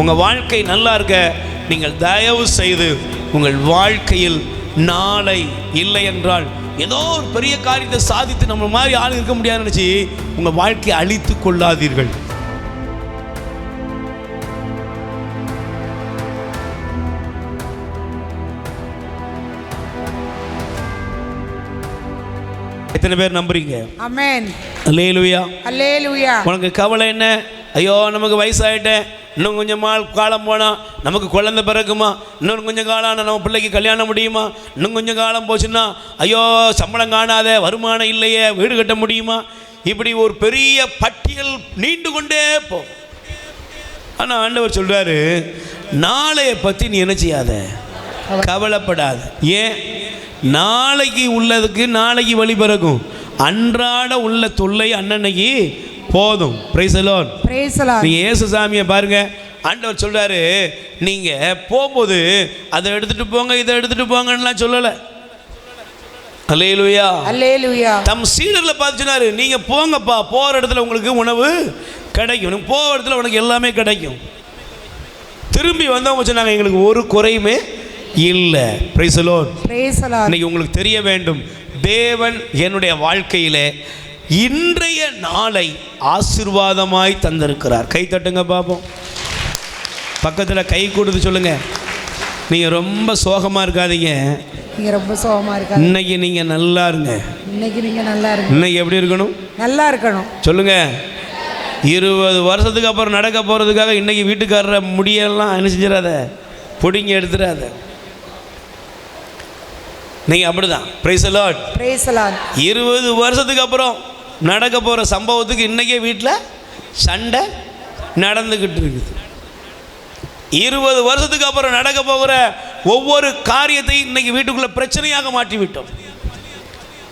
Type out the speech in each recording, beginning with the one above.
உங்கள் வாழ்க்கை நல்லா இருக்க. நீங்கள் தயவு செய்து உங்கள் வாழ்க்கையில் நாளை இல்லை என்றால் ஏதோ ஒரு பெரிய காரியத்தை சாதித்து நம்ம மாதிரி ஆள் இருக்க முடியாதுன்னு நினச்சி உங்கள் வாழ்க்கையை அழித்து கொள்ளாதீர்கள். எத்தனை பேர் நம்புறீங்க? அமேன் லேலுயா அல்லேலூயா உனக்கு கவலை என்ன? ஐயோ நமக்கு வயசாயிட்டேன். இன்னும் கொஞ்சம் நாள் காலம் போனால் நமக்கு குழந்தை பிறக்குமா? இன்னும் கொஞ்சம் காலம் ஆனால் நம்ம பிள்ளைக்கு கல்யாணம் முடியுமா? இன்னும் கொஞ்சம் காலம் போச்சுன்னா ஐயோ சம்பளம் காணாத வருமானம் இல்லையே வீடு கட்ட முடியுமா? இப்படி ஒரு பெரிய பட்டியல் நீண்டு கொண்டே போ ஆனால் ஆண்டவர் சொல்கிறாரு நாளைய பற்றி நீ என்ன செய்யாத? கவலைப்படாத. ஏன்? நாளைக்கு உள்ளதுக்கு நாளைக்கு வழி பிறக்கும். அன்றாட உள்ள தொல்லை அன்னன்னைக்கு போதும். பிரைசலோன் பிரேசலா நீங்க இயேசுசாமியை பாருங்க. ஆண்டவர் சொல்றாரு நீங்க போகும்போது அதை எடுத்துட்டு போங்க இதை எடுத்துட்டு போங்கன்னுலாம் சொல்லலை. அல்லேலூயா அல்லேலூயா தம் சீடர்ல பார்த்து சொன்னாரு நீங்க போங்கப்பா போற இடத்துல உங்களுக்கு உணவு கிடைக்கும். போகிற இடத்துல உனக்கு எல்லாமே கிடைக்கும். திரும்பி வந்தவங்க சொன்னாங்க எங்களுக்கு ஒரு குறையுமே இல்லை. பிரைசலோன் பிரேசலா இன்னைக்கு உங்களுக்கு தெரிய வேண்டும் தேவன் என்னுடைய வாழ்க்கையிலே இன்றைய நாளை ஆசீர்வாதமாய் தந்திருக்கிறார். கை தட்டுங்க பார்ப்போம் பக்கத்தில் கை கொடுத்து சொல்லுங்க. நீங்கள் ரொம்ப சோகமாக இருக்காதீங்க. நீங்க ரொம்ப சோகமா இருக்காங்க இன்னைக்கு நீங்கள் நல்லா இருங்க. இன்னைக்கு நீங்க நல்லா இருங்க. இன்னைக்கு எப்படி இருக்கணும்? நல்லா இருக்கணும். சொல்லுங்க. இருபது வருஷத்துக்கு அப்புறம் நடக்க போகிறதுக்காக இன்னைக்கு வீட்டுக்காரரை முடியெல்லாம் என்ன செஞ்சிடாத? பிடிங்கி எடுத்துடாத. நீங்கள் அப்படிதான். பிரைஸ் லார்ட் பிரேசலா இருபது வருஷத்துக்கு அப்புறம் நடக்க போகிற சம்பவத்துக்கு இன்றைக்கே வீட்டில் சண்டை நடந்துக்கிட்டு இருக்குது. இருபது வருஷத்துக்கு அப்புறம் நடக்க போகிற ஒவ்வொரு காரியத்தையும் இன்னைக்கு வீட்டுக்குள்ளே பிரச்சனையாக மாற்றிவிட்டோம்.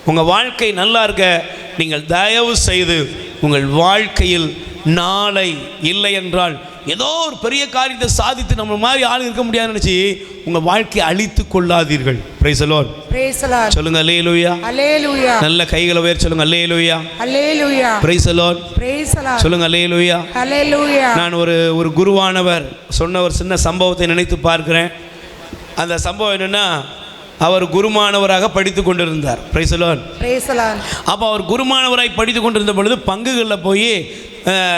உங்கள் வாழ்க்கை நல்லா இருக்க நீங்கள் தயவு செய்து உங்கள் வாழ்க்கையில் நாளை இல்லை என்றால் ஏதோ ஒரு பெரிய காரியத்தை சாதித்து நம்ம மாதிரி ஆள் இருக்க முடியாதுன்னு நினச்சி உங்கள் வாழ்க்கையை அழித்து கொள்ளாதீர்கள். பிரைசலோன் பிரேசலா சொல்லுங்க அல்லேலூயா அல்லேலூயா நல்ல கைகளை உயர் சொல்லுங்க அல்லேலூயா அல்லேலூயா பிரைசலோன் பிரேசலா சொல்லுங்க அல்லேலூயா அல்லேலூயா நான் ஒரு ஒரு குருவானவர் சொன்ன ஒரு சின்ன சம்பவத்தை நினைத்து பார்க்கிறேன். அந்த சம்பவம் என்னன்னா அவர் குருமானவராக படித்து கொண்டிருந்தார். பிரைசலோன் பிரேசலா அப்போ அவர் குருமானவராய் படித்து கொண்டிருந்த பொழுது பங்குகளில் போய்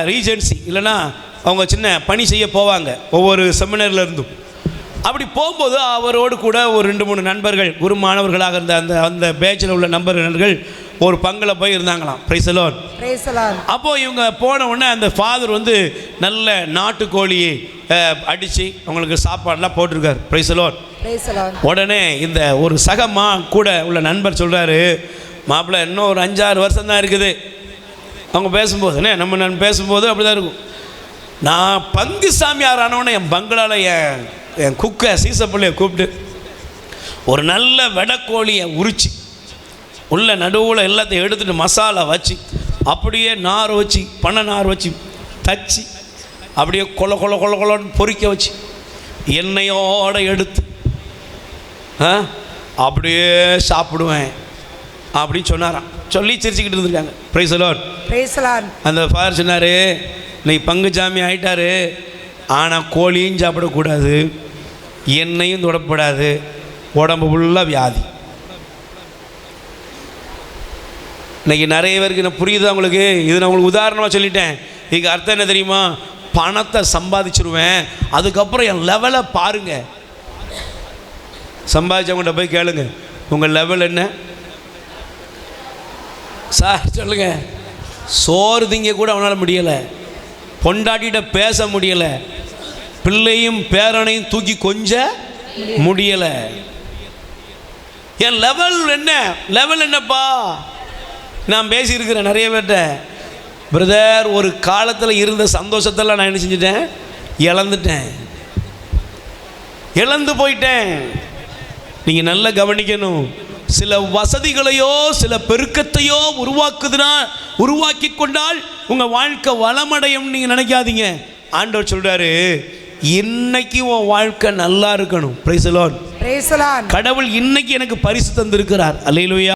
ரீஜென்சி இல்லைன்னா அவங்க சின்ன பணி செய்ய போவாங்க ஒவ்வொரு செமினர்ல இருந்தும். அப்படி போகும்போது அவரோடு கூட ஒரு ரெண்டு மூணு நண்பர்கள் குரு மாணவர்களாக இருந்த அந்த அந்த பேச்சில் உள்ள நண்பர்கள் ஒரு பங்கில் போய் இருந்தாங்களாம். பிரைசலோன் பிரேசலா அப்போது இவங்க போன உடனே அந்த ஃபாதர் வந்து நல்ல நாட்டுக்கோழியை அடித்து அவங்களுக்கு சாப்பாடெலாம் போட்டிருக்காரு. பிரைசலோன் பிரேசலா உடனே இந்த ஒரு சக மா கூட உள்ள நண்பர் சொல்கிறாரு மாப்பிள்ளை இன்னும் ஒரு அஞ்சாறு வருஷம் தான் இருக்குது. அவங்க பேசும்போது என்ன நம்ம நான் பேசும்போது அப்படி தான் இருக்கும். நான் பங்கு சாமியார் ஆனவொடனே என் பங்களாவில் என் என் குக்கை சீசப்பிள்ளைய கூப்பிட்டு ஒரு நல்ல வெடக்கோழியை உரிச்சு உள்ள நடுவில் எல்லாத்தையும் எடுத்துட்டு மசாலா வச்சு அப்படியே நார் வச்சு பனை நார் வச்சு தச்சு அப்படியே கொல கொல கொல கொலன்னு பொரிக்க வச்சு எண்ணெயோடு எடுத்து ஆ அப்படியே சாப்பிடுவேன் அப்படின்னு சொன்னாராம். சொல்லி சிரிச்சுக்கிட்டு இருந்திருக்காங்க. ப்ரைஸ் அலாட் பிரேசலா அந்த ஃபாதர் சொன்னார் இன்னைக்கு சாமி ஆகிட்டார் ஆனால் கோழியும் சாப்பிடக்கூடாது. எண்ணெயும் தொடப்படாது. உடம்பு ஃபுல்லாக வியாதி. இன்றைக்கி நிறைய பேருக்கு நான் புரியுதா உங்களுக்கு? இது நான் உங்களுக்கு உதாரணமாக சொல்லிட்டேன். இதுக்கு அர்த்தம் என்ன தெரியுமா? பணத்தை சம்பாதிச்சிருவேன். அதுக்கப்புறம் என் லெவலை பாருங்க. சம்பாதிச்சவங்கள்ட்ட போய் கேளுங்க. உங்கள் லெவல் என்ன? சார் சொல்லுங்க. சோறு திங்க கூட அவனால் முடியலை. பொண்டாட்டிகிட்ட பேச முடியலை. பிள்ளையும் பேரனையும் தூக்கி கொஞ்ச முடியலை. என் லெவல் என்ன? லெவல் என்னப்பா? நான் பேசியிருக்கிறேன் நிறைய பேர்கிட்ட. பிரதர் ஒரு காலத்தில் இருந்த சந்தோஷத்தெல்லாம் நான் என்ன செஞ்சிட்டேன்? இழந்துட்டேன். இழந்து போயிட்டேன். நீங்கள் நல்லா கவனிக்கணும். சில வசதிகளையோ சில பெருக்கத்தையோ உருவாக்குதுன்னா உருவாக்கி கொண்டால் உங்கள் வாழ்க்கை வளமடையும் நீங்கள் நினைக்காதீங்க. ஆண்டவர் சொல்கிறாரு இன்னைக்கு உன் வாழ்க்கை நல்லா இருக்கணும். பிரைசலோன் பிரேசலா கடவுள் இன்னைக்கு எனக்கு பரிசு தந்திருக்கிறார். அல்லேலூயா